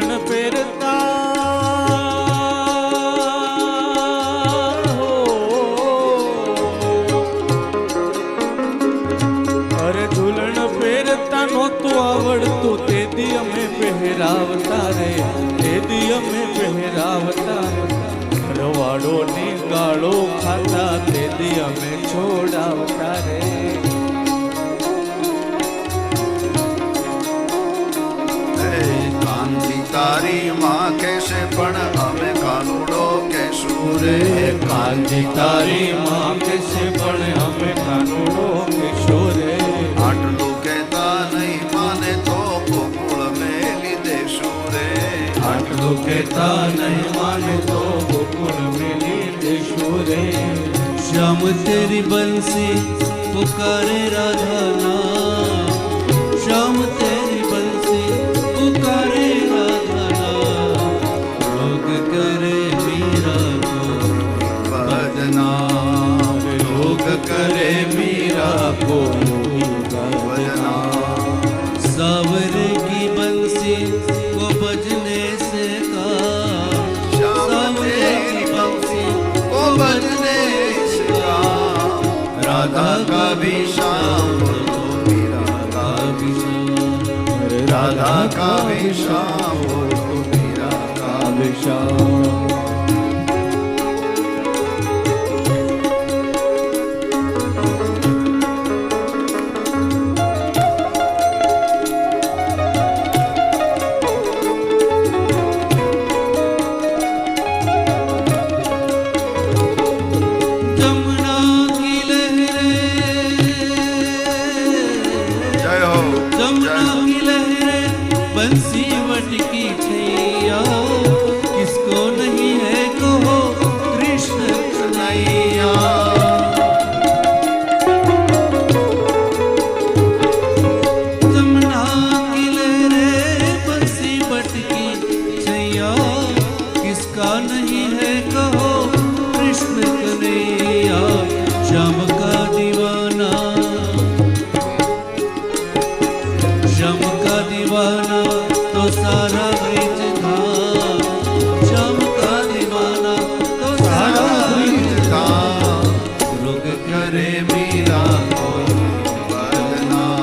ચરણ પહેરતા અરે ધૂલણ પહેરતા નહોતું આવડતું. તે દી અમે પહેરાવતા રે તે દી અમે પહેરાવતા રવાડો ને ગાળો ખાતા તે દી અમે છોડાવતા રે તારી માં કહેશે પણ અમે કાનુડો કહેશું રે. કાંજી તારી માં કહેશે પણ અમે કાનુડો કહેશું રે. આટલું કહેતા નહીં માને તો ગોકુળ મેલી દેશું રે. આટલું કહેતા નહીં માને તો ગોકુળ મેલી દેશું રે. શ્યામ તેરી બંસી પુકારે રાધા ના राधा का भी श्याम बोलो मीरा का भी राधा का भी की छैया। किसको नहीं है कहो कृष्ण कन्हैया छैया। किसका नहीं है कहो कृष्ण का दीवाना। का दीवाना। તો સારા બ્રિજ થા ચમકા દીવાના તો સારા બ્રિજ થા રોગ કરે મીરા કોઈ વરના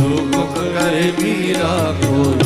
રોગ કરે મીરા કોઈ